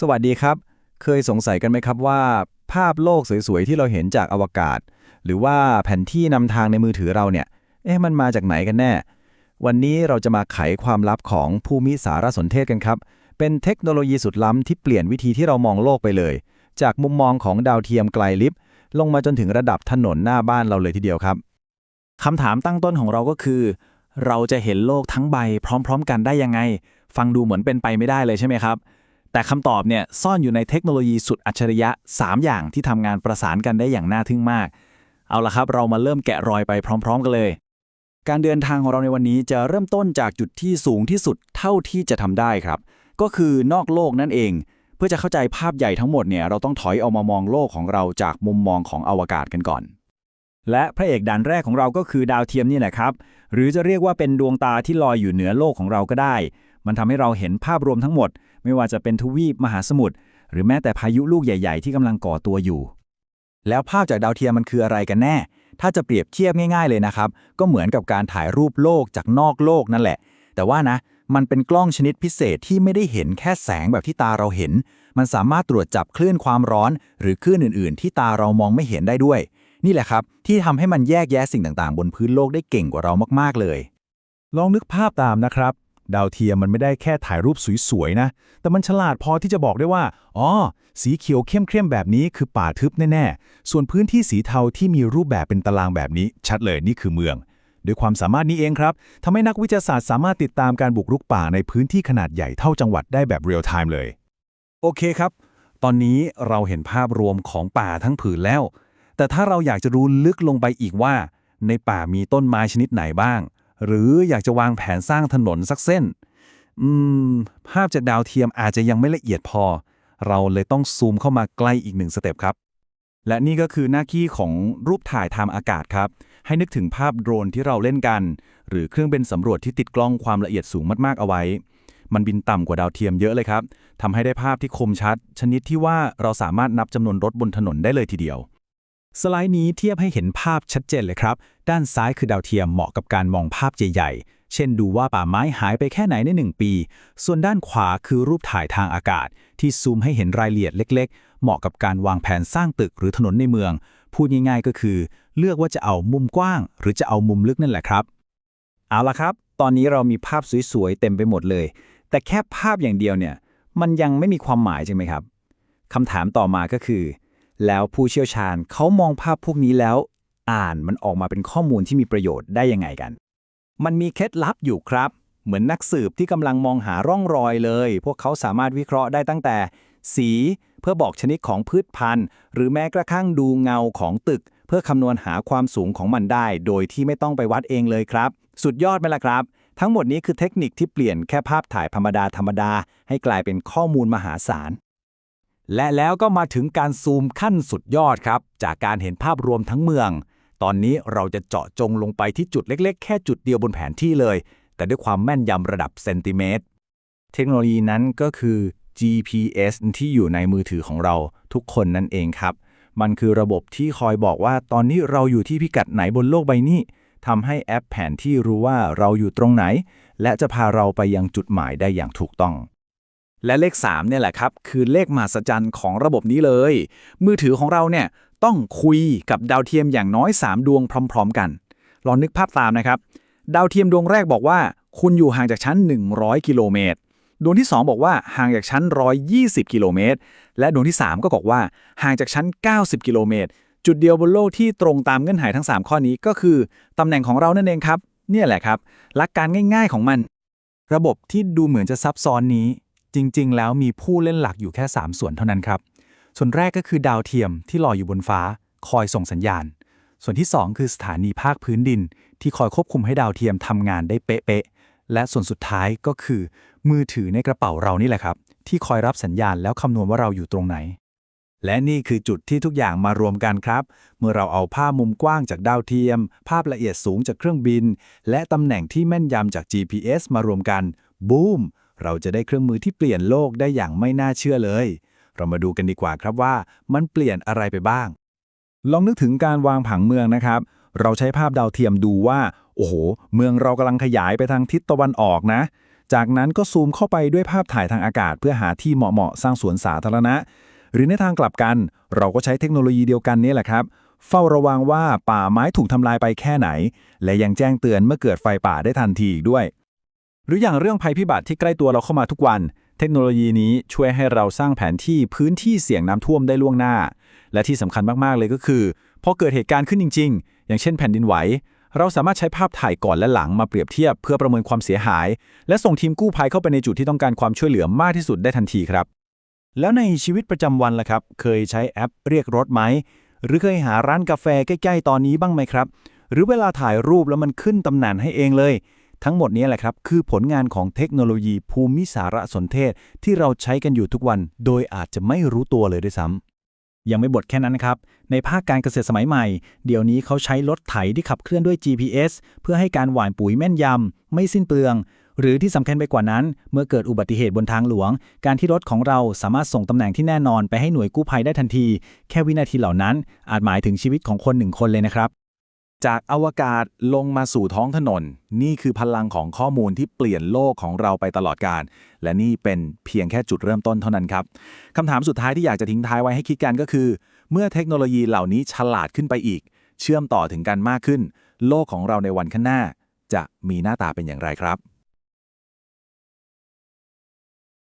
สวัสดีครับ เคยสงสัยกันไหมครับว่า ภาพโลกสวยๆ ที่เราเห็นจากอวกาศ หรือว่าแผนที่นำทางในมือถือเราเนี่ย เอ๊ะมันมาจากไหนกันแน่ วันนี้เราจะมาไขความลับของภูมิสารสนเทศกันครับ เป็นเทคโนโลยีสุดล้ำที่เปลี่ยนวิธีที่เรามองโลกไปเลย จากมุมมองของดาวเทียมไกลลิฟลงมาจนถึงระดับถนนหน้าบ้านเราเลยทีเดียวครับคำถามตั้งต้นของเราก็คือ เราจะเห็นโลกทั้งใบพร้อม ๆ กันได้ยังไง ฟังดูเหมือนเป็นไปไม่ได้เลยใช่ไหมครับ แต่คำตอบเนี่ยซ่อนอยู่ในเทคโนโลยีสุดอัจฉริยะ 3 อย่างที่ทำงานประสานกันได้อย่างน่าทึ่งมาก เอาละครับ เรามาเริ่มแกะรอยไปพร้อม ๆ กันเลย การเดินทางของเราในวันนี้จะเริ่มต้นจากจุดที่สูงที่สุดเท่าที่จะทำได้ครับ ก็คือนอกโลกนั่นเอง เพื่อจะเข้าใจภาพใหญ่ทั้งหมดเนี่ยเราต้องถอยออกมามองโลกของเราจากมุมมองของอวกาศกันก่อน และพระเอกด่านแรกของเราก็คือดาวเทียมนี่แหละครับหรือจะเรียกว่าเป็นดวงตาที่ลอยอยู่เหนือโลกของเราก็ได้ มันทำให้เราเห็นภาพรวมทั้งหมด ไม่ว่าจะเป็นทวีปมหาสมุทรหรือแม้แต่พายุลูกใหญ่ ๆ ที่กำลังก่อตัวอยู่ แล้วภาพจากดาวเทียมมันคืออะไรกันแน่ ถ้าจะเปรียบเทียบง่าย ๆ เลยนะครับ ก็เหมือนกับการถ่ายรูปโลกจากนอกโลกนั่นแหละ แต่ว่านะ มันเป็นกล้องชนิดพิเศษที่ไม่ได้เห็นแค่แสงแบบที่ตาเราเห็น มันสามารถตรวจจับคลื่นความร้อน หรือคลื่นอื่น ๆ ที่ตาเรามองไม่เห็นได้ด้วย นี่แหละครับ ที่ทำให้มันแยกแยะสิ่งต่าง ๆ บนพื้นโลกได้เก่งกว่าเรามาก ๆ เลย ลองนึกภาพตามนะครับ ดาวเทียมมันไม่ได้แค่ถ่ายรูปสวยๆนะ แต่มันฉลาดพอที่จะบอกได้ว่า อ๋อ สีเขียวเข้มๆแบบนี้คือป่าทึบแน่ๆ ส่วนพื้นที่สีเทาที่มีรูปแบบเป็นตารางแบบนี้ ชัดเลยนี่คือเมือง ด้วยความสามารถนี้เองครับทำให้นักวิทยาศาสตร์สามารถติดตามการบุกรุกป่าในพื้นที่ขนาดใหญ่เท่าจังหวัดได้แบบเรียลไทม์เลย โอเคครับ ตอนนี้เราเห็นภาพรวมของป่าทั้งผืนแล้ว แต่ถ้าเราอยากจะรู้ลึกลงไปอีกว่า ในป่ามีต้นไม้ชนิดไหนบ้าง หรืออยากจะวางแผนสร้างถนนสักเส้น อืม ภาพจากดาวเทียมอาจจะยังไม่ละเอียดพอ เราเลยต้องซูมเข้ามาใกล้อีกหนึ่งสเต็ปครับ และนี่ก็คือหน้าที่ของรูปถ่ายทางอากาศครับ ให้นึกถึงภาพโดรนที่เราเล่นกัน หรือเครื่องบินสำรวจที่ติดกล้องความละเอียดสูงมากๆเอาไว้ มันบินต่ำกว่าดาวเทียมเยอะเลยครับทำให้ได้ภาพที่คมชัด ชนิดที่ว่าเราสามารถนับจำนวนรถบนถนนได้เลยทีเดียว สไลด์นี้เทียบให้เห็นภาพชัดเจนเลยครับ ด้านซ้ายคือดาวเทียมเหมาะกับการมองภาพใหญ่ๆ เช่นดูว่าป่าไม้หายไปแค่ไหนใน 1 ปี ส่วนด้านขวาคือรูปถ่ายทางอากาศ ที่ซูมให้เห็นรายละเอียดเล็ก ๆ เหมาะกับการวางแผนสร้างตึกหรือถนนในเมือง พูดง่ายๆก็คือ เลือกว่าจะเอามุมกว้าง หรือจะเอามุมลึกนั่นแหละครับ เอาละครับ ตอนนี้เรามีภาพสวยๆเต็มไปหมดเลย แต่แค่ภาพอย่างเดียวเนี่ย มันยังไม่มีความหมายใช่ไหมครับคำถามต่อมาก็คือ แล้วผู้เชี่ยวชาญเขามองภาพพวกนี้แล้ว อ่านมันออกมาเป็นข้อมูลที่มีประโยชน์ได้ยังไงกัน มันมีเคล็ดลับอยู่ครับ เหมือนนักสืบที่กำลังมองหาร่องรอยเลย พวกเขาสามารถวิเคราะห์ได้ตั้งแต่ สีเพื่อบอกชนิดของพืชพันธุ์ หรือแม้กระทั่งดูเงาของตึก เพื่อคำนวณหาความสูงของมันได้ โดยที่ไม่ต้องไปวัดเองเลยครับ สุดยอดไหมล่ะครับทั้งหมดนี้คือเทคนิคที่เปลี่ยนแค่ภาพถ่ายธรรมดาธรรมดา ให้กลายเป็นข้อมูลมหาศาล และแล้วก็มาถึงการซูมขั้นสุดยอดครับ จากการเห็นภาพรวมทั้งเมือง ตอนนี้เราจะเจาะจงลงไปที่จุดเล็ก ๆ แค่จุดเดียวบนแผนที่เลย แต่ด้วยความแม่นยำระดับเซนติเมตร เทคโนโลยีนั้นก็คือ GPS ที่อยู่ในมือถือของเราทุกคนนั่นเองครับ มันคือระบบที่คอยบอกว่าตอนนี้เราอยู่ที่พิกัดไหนบนโลกใบนี้ทำให้แอปแผนที่รู้ว่าเราอยู่ตรงไหน และจะพาเราไปยังจุดหมายได้อย่างถูกต้อง และเลข 3 เนี่ยแหละครับ คือเลขมหัศจรรย์ของระบบนี้เลย มือถือของเราเนี่ยต้องคุยกับดาวเทียมอย่างน้อย 3 ดวงพร้อม ๆ กัน ลองนึกภาพตามนะครับ ดาวเทียมดวงแรกบอกว่า คุณอยู่ห่างจากชั้น 100 กิโลเมตร ดวงที่ 2 บอกว่าห่างจากชั้น 120 กิโลเมตร และดวงที่ 3 ก็บอกว่าห่างจากชั้น 90 กิโลเมตร จุดเดียวบนโลกที่ตรงตามเงื่อนไขทั้ง 3 ข้อนี้ก็คือตำแหน่งของเรานั่นเองครับ เนี่ยแหละครับ หลักการง่าย ๆของมัน ระบบที่ดูเหมือนจะซับซ้อนนี้ จริง ๆ แล้วมีผู้เล่นหลักอยู่แค่ 3 ส่วนเท่านั้นครับ ส่วนแรกก็คือดาวเทียมที่ลอยอยู่บนฟ้า คอยส่งสัญญาณ ส่วนที่ 2 คือสถานีภาคพื้นดิน ที่คอยควบคุมให้ดาวเทียมทำงานได้เป๊ะๆและส่วนสุดท้ายก็คือ มือถือในกระเป๋าเรานี่แหละครับ ที่คอยรับสัญญาณแล้วคำนวณว่าเราอยู่ตรงไหน และนี่คือจุดที่ทุกอย่างมารวมกันครับ เมื่อเราเอาภาพมุมกว้างจากดาวเทียม ภาพละเอียดสูงจากเครื่องบิน และตำแหน่งที่แม่นยำจาก GPS มารวมกันบูม เราจะได้เครื่องมือที่เปลี่ยนโลกได้อย่างไม่น่าเชื่อเลย เรามาดูกันดีกว่าครับว่ามันเปลี่ยนอะไรไปบ้าง ลองนึกถึงการวางผังเมืองนะครับ เราใช้ภาพดาวเทียมดูว่า โอ้โห เมืองเรากำลังขยายไปทางทิศตะวันออกนะ จากนั้นก็ซูมเข้าไปด้วยภาพถ่ายทางอากาศ เพื่อหาที่เหมาะๆสร้างสวนสาธารณะ หรือในทางกลับกัน เราก็ใช้เทคโนโลยีเดียวกันนี่แหละครับเฝ้าระวังว่าป่าไม้ถูกทำลายไปแค่ไหน และยังแจ้งเตือนเมื่อเกิดไฟป่าได้ทันทีอีกด้วย หรืออย่างเรื่องภัยพิบัติที่ใกล้ตัวเราเข้ามาทุกวัน เทคโนโลยีนี้ช่วยให้เราสร้างแผนที่พื้นที่เสี่ยงน้ำท่วมได้ล่วงหน้า และที่สำคัญมากๆเลยก็คือพอเกิดเหตุการณ์ขึ้นจริง ๆ อย่างเช่นแผ่นดินไหว เราสามารถใช้ภาพถ่ายก่อนและหลังมาเปรียบเทียบเพื่อประเมินความเสียหาย และส่งทีมกู้ภัยเข้าไปในจุดที่ต้องการความช่วยเหลือมากที่สุดได้ทันทีครับ แล้วในชีวิตประจำวันล่ะครับ เคยใช้แอปเรียกรถไหมหรือเคยหาร้านกาแฟใกล้ ๆ ตอนนี้บ้างไหมครับ หรือเวลาถ่ายรูปแล้วมันขึ้นตำแหน่งให้เองเลย ทั้งหมดนี้แหละครับ คือผลงานของเทคโนโลยีภูมิสารสนเทศ ที่เราใช้กันอยู่ทุกวัน โดยอาจจะไม่รู้ตัวเลยด้วยซ้ำยังไม่บทแค่นั้นนะครับ ในภาคการเกษตรสมัยใหม่ เดี๋ยวนี้เขาใช้รถไถที่ขับเคลื่อนด้วย GPS เพื่อให้การหว่านปุ๋ยแม่นยำไม่สิ้นเปลือง หรือที่สำคัญไปกว่านั้น เมื่อเกิดอุบัติเหตุบนทางหลวง การที่รถของเราสามารถส่งตำแหน่งที่แน่นอนไปให้หน่วยกู้ภัยได้ทันที แค่วินาทีเหล่านั้น อาจหมายถึงชีวิตของคนหนึ่งคนเลยนะครับ จากอวกาศลงมาสู่ท้องถนน นี่คือพลังของข้อมูลที่เปลี่ยนโลกของเราไปตลอดกาลและนี่เป็นเพียงแค่จุดเริ่มต้นเท่านั้นครับคำถามสุดท้ายที่อยากจะทิ้งท้ายไว้ให้คิดกันก็คือ เมื่อเทคโนโลยีเหล่านี้ฉลาดขึ้นไปอีก เชื่อมต่อถึงกันมากขึ้น โลกของเราในวันข้างหน้า จะมีหน้าตาเป็นอย่างไรครับ